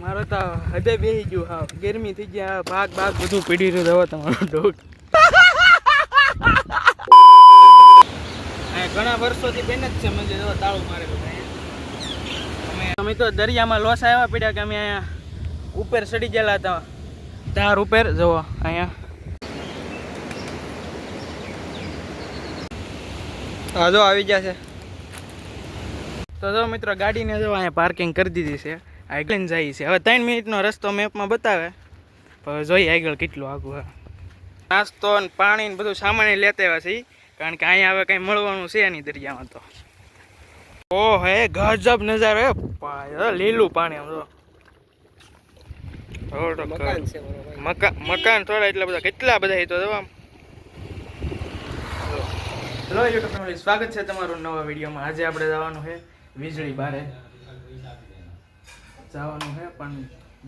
મારો તો હદે બેહી ગયું હા ગરમી થઈ ગયા ભાગ ભાગ બધું પીડી રહ્યું દવા તમારો અહીંયા ઘણા વર્ષોથી બેન જ છે મંદિર જો તાળું મારેલું અમે તો દરિયામાં લોસ આવ્યા પડ્યા કે અમે અહીંયા ઉપર ચડી ગયેલા હતા. ધાર ઉપર જવો અહીંયા. હા જો આવી ગયા છે. તો જો મિત્રો, ગાડીને જો અહીંયા પાર્કિંગ કરી દીધી છે. આગળ જાય છે. હવે ત્રણ મિનિટનો રસ્તો મેપમાં બતાવે. હવે જોઈએ આગળ કેટલું આગું નાસ્તો ને પાણી ને બધું સામાન્ય લેતા આવ્યા છે કારણ કે અહીંયા હવે કંઈ મળવાનું છે નહીં દરિયામાં તો. ઓ હે ગજબ નજારો હે. લીલું પાણી આમ તો મકાન છે મકાન મકાન થોડા એટલા બધા કેટલા બધા તો આમ. હેલો યુટ્યુબ સ્વાગત છે તમારું નવા વિડીયોમાં. આજે આપણે જવાનું છે વીજળી બારે. જવાનું છે પણ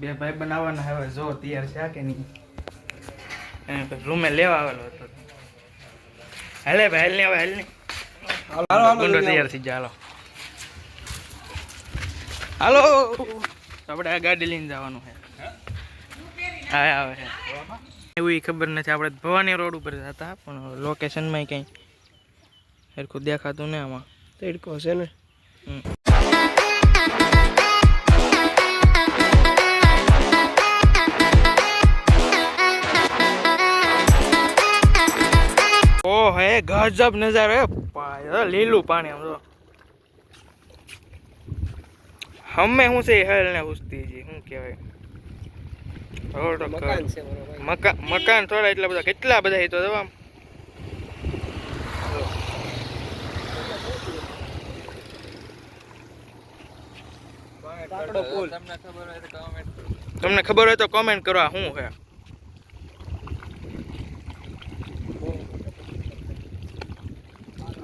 બે ભાઈ બનાવવાના હવે જો તૈયાર છે કે નહીં. એને રૂમે લેવા આવેલો હતો. હાલે ભાઈ હાલ ને હવે હાલ ને હાલો, હાલો, હાલો, ગુંડો તૈયાર થઈ જાય હાલો. હાલો. આપણે આ ગાડી લઈને જવાનું છે. હા આવે છે એવું ખબર નથી આપણે ભવાની રોડ ઉપર જતા પણ લોકેશનમાં કંઈ સરખું દેખાતું ને આમાં. તડકો છે ને. હમ. ઓ હે ગજબ નજારો હે. લીલું પાણી આમ જો. હમે શું છે હેલ ને ઉસતી છે શું કહેવાય? મકાન થોડા એટલા બધા કેટલા બધા તો આમ. તમને ખબર હોય તો કોમેન્ટ કરો આ શું છે.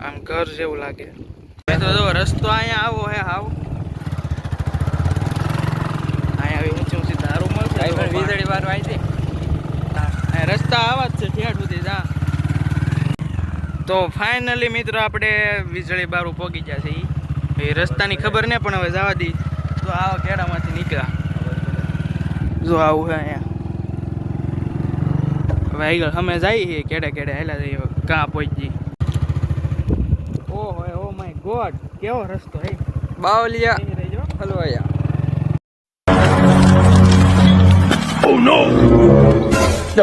આમ ઘર જેવું લાગે. તો જો રસ્તો અહીંયા આવો હે હાવ અહીંયા આવી ઊંચી ઊંચી ધારું મળશે વીજળી. હા, રસ્તા આવા જ છે ઠેઠ સુધી જા. તો ફાઇનલી મિત્રો આપણે વીજળી બારું પોગી ગયા છે એ રસ્તાની ખબર ને પણ હવે જવા દી. તો આવા કેડામાંથી નીકળ્યા. જો આવું હે અહીંયા. હવે આગળ અમે જઈએ કેડે કેડે હેલા જઈએ કાં પહોંચી ઓહો ઓ માય ગોડ કેવો રસ્તો હે? બાવલિયા હલવાયા.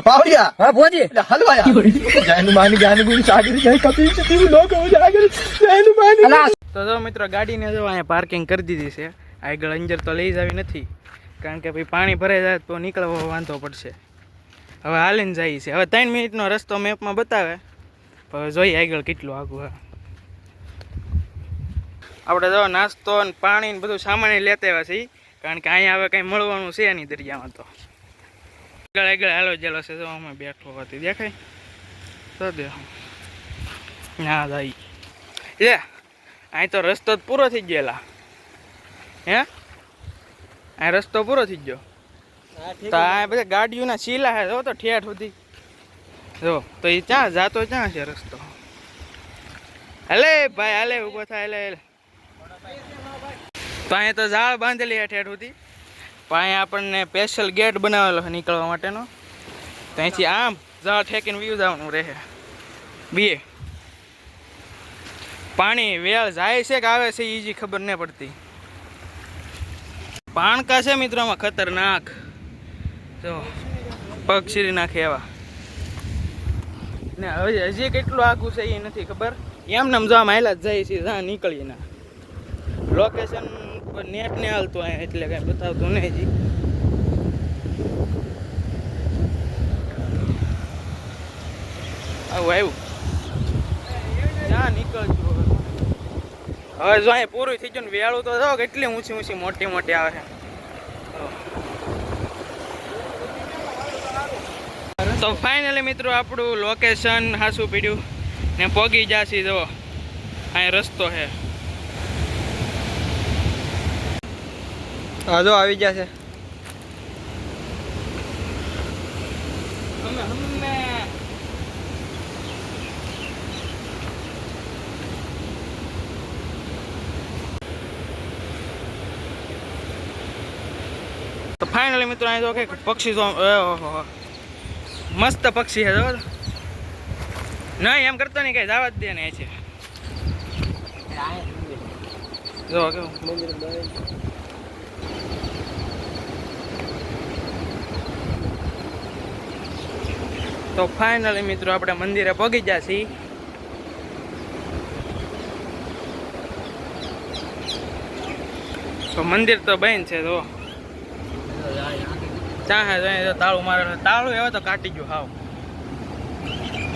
પાવડિયા હા ભોજી હલવાયા. જાનું માની સાગર જાય કપિલ તેવું લોક જાગર. જાનું તો જો મિત્રો ગાડીને જો અહીંયા પાર્કિંગ કરી દીધી છે. આગળ અંજર તો લઈ જાવી નથી. કારણ કે ભાઈ પાણી ભરાઈ જાય તો નીકળવો વાંધો પડશે. હવે હાલીને જાય છે. હવે ત્રણ મિનિટનો રસ્તો મેપમાં બતાવે. હવે જોઈએ આગળ કેટલું આગું હા. આપણે જો નાસ્તો ને પાણી ને બધું સામાન્ય લેતા આવ્યા છીએ. કારણ કે અહીંયા હવે કંઈ મળવાનું છે નહીં દરિયામાં તો. આગળ આગળ હાલો જેલો છે જો અમે બેઠો હતી દેખાય. તો દે ના ભાઈ. લે અહીં તો રસ્તો જ પૂરો થઈ ગયેલા. હે? આ રસ્તો પૂરો થઈ ગયો. તો આ બધા ગાડીઓના શીલા હે જો તો ઠેઠ સુધી. જો તો એ ક્યાં જાતો ક્યાં છે રસ્તો? હાલે ભાઈ હાલે ઊભો થાય હાલે. તો અહીંયા તો ઝાડ બાંધેલી હેઠેઠ સુધી પણ અહીંયા આપણને સ્પેશિયલ ગેટ બનાવેલો છે નીકળવા માટેનો. તો અહીંથી આમ ઝાડ ઠેકીને વ્યૂ જવાનું રહે. બે પાણી વેળ જાય છે કે આવે છે એ ખબર નહીં પડતી. પાણકા છે મિત્રોમાં ખતરનાક. જો, પગ નાખે એવા. ને હવે હજી કેટલું આગું છે એ નથી ખબર. એમ નામ જવા માયલા જ જાય છે, જ્યાં નીકળીએ ના લોકેશન પર નેટ ને હાલતું અહીંયા, એટલે કાંઈ બતાવતું નહીં જી. આવું આવ્યું ક્યાં નીકળજો હવે. જો અહીં પૂરું થઈ ગયું ને વેળું તો જો કેટલી ઊંચી ઊંચી મોટી મોટી આવે. છે તો ફાઇનલી મિત્રો આપણું લોકેશન હાસું પીડ્યું ને પોગી જાસી જો. અહીં રસ્તો છે. હા જો આવી ગયા છે. અમે તો ફાઇનલી મિત્રો અહીં જો કે પક્ષી જો મસ્ત પક્ષી છે જો નહીં એમ કરતો નહીં કઈ જવા જ દે ને એ છે. જો કેવું મંદિર બંધ તો ફાઇનલી મિત્રો આપણે મંદિરે પગી ગયા છીએ. તો મંદિર તો બંધ છે તો ચાહે તો તાળું મારેલું તાળું એવો તો કાટી ગયું હાવ.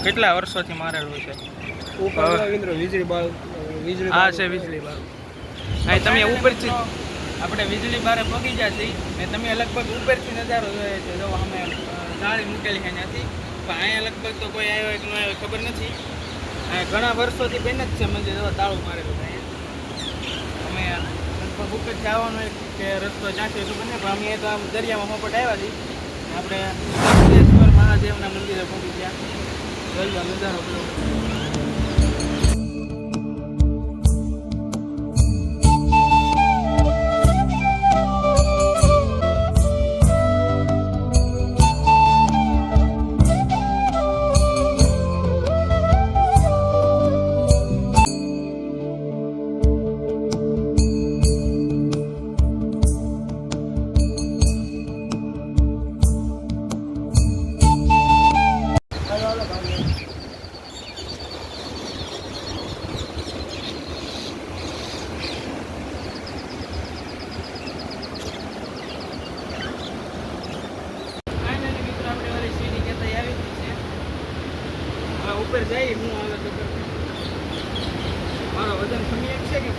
કેટલા વર્ષોથી મારેલું છે? આ છે વીજળી બાર અહીં તમે ઉપરથી આપણે વીજળી બારે પગી ગયા છીએ ને તમે લગભગ ઉપરથી નજારો જોઈએ છે. જો અમે જાળી મૂકેલી છે ત્યાંથી પણ અહીંયા લગભગ તો કોઈ આવ્યો કે ન આવ્યો ખબર નથી. ઘણા વર્ષોથી બેન જ છે મંદિર જો તાળું મારેલું અમે લગભગ ઉપર જવાનો એક કે રસ્તો જ્યાંથી તો બને, પણ અમે તો આમ દરિયામાં મોપટ આવ્યા છીએ. આપણે મહાદેવના મંદિરે પહોંચી ગયા. જોઈ નજારો પેલો ઉપર જઈ હું આવે તો મારો વજન ખમી એક છે કે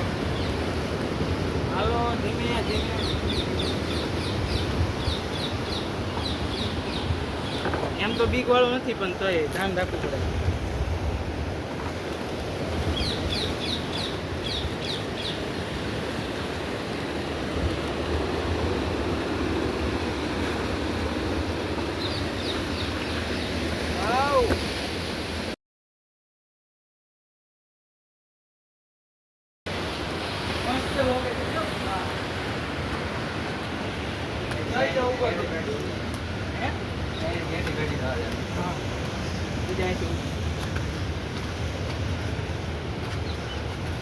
હાલો, ધીમે ધીમે. એમ તો બીક વાળું નથી, પણ તોય ધ્યાન રાખવું પડે આવ મસ્ત લોકે છે જો. હા. જઈ જાઓ ઉપર. હે? હા. બીજા અહીંથી.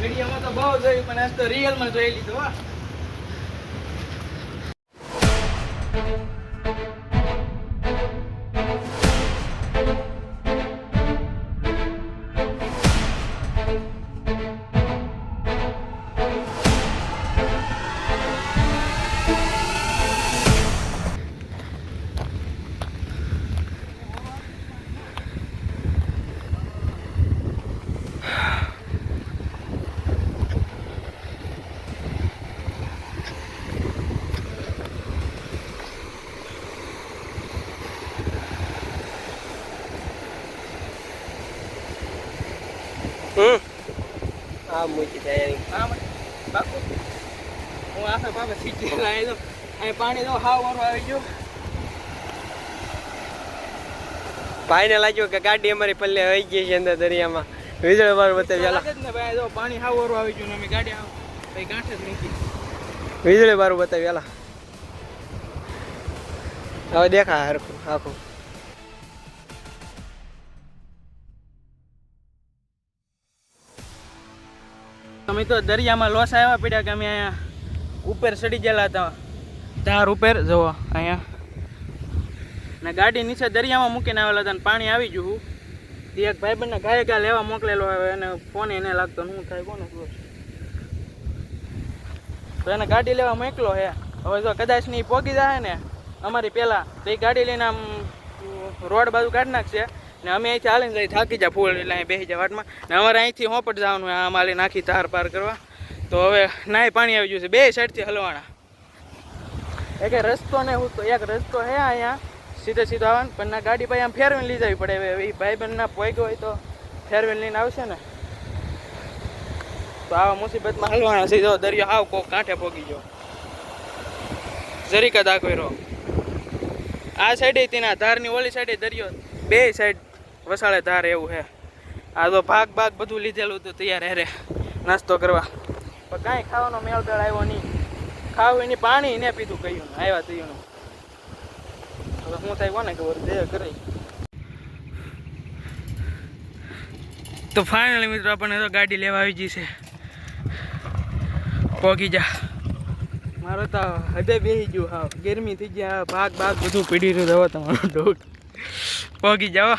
વિડીયોમાં તો બહુ જોયું પણ આજ તો રિયલમાં જોઈ લીધું હો. આ મૂકી હું આખા લાવી દઉં અહીં પાણી તો હાવ મારું આવી ગયું. ભાઈને લાગ્યું કે ગાડી અમારી પલ્લે આવી ગઈ છે અંદર દરિયામાં. વીજળી વાળું બતાવી ચાલો ને ભાઈ જો પાણી હાવ વારું આવી ગયું ને અમે ગાડી આવ ભાઈ ગાંઠે જ મૂકી. વીજળી વાળું બતાવી ચાલો હવે દેખા હરખું આખું તો દરિયામાં લોસ આવ્યા પડ્યા કે અમે અહીંયા ઉપર ચડી ગયેલા હતા. ધાર ઉપર જુઓ, અહીંયા. ને ગાડી નીચે દરિયામાં મૂકીને આવેલા હતા પાણી આવી ગયું તે એક ભાઈબંધને ગાય ગા લેવા મોકલેલો હવે એને ફોન એને લાગતો હું થાય કોને તો એને ગાડી લેવા મોકલો હે. હવે જો કદાચની પોગી જાય ને, અમારી પેલા, તો એ ગાડી લઈને આમ રોડ બાજુ કાઢી નાખશે. ને અમે અહીંથી હાલીને જઈ થાકી જા ફૂલ એટલે અહીં બેસી જાય વાટમાં. ને અમારે અહીંથી હોપટ જવાનું આ હાલી નાખી તાર પાર કરવા. તો હવે નાય પાણી આવી ગયું છે, બે સાઈડથી હલવાના. એક રસ્તો ને હું તો એક રસ્તો હે અહીંયા. સીધે સીધો આવવાનું, પણ ના ગાડી ભાઈ આમ ફેરવીને લઈ જવી પડે. હવે એ ભાઈ બંધ ના પોઈક હોય તો ફેરવીને લઈને આવશે ને. તો આવા મુસીબતમાં હલવાના સીધો દરિયો આવ કોક કાંઠે પોગી ગયો. જરીકા દાખવેરો આ સાઈડે તેના ધારની ઓલી સાઈડે દરિયો, બે સાઈડ વસાળે ધાર એવું છે આ તો ભાગ ભાગ બધું લીધેલું હતું તૈયાર હેરે. નાસ્તો કરવા. પણ કાંઈ ખાવાનો મેળ બેળ આવ્યો નહીં. ખાવું એની પાણી ને પીધું કહ્યું આવ્યા થયું હવે શું થાય કોને ખબર? દે તો ફાઇનલી મિત્રો આપણને તો ગાડી લેવા આવી ગઈ છે. પોગી જા. મારો તો હદે બેહી ગયું હા ગરમી થઈ ગયા ભાગ ભાગ બધું પીડી રહ્યું હવે તમારો ડોક પોગી જાઓ.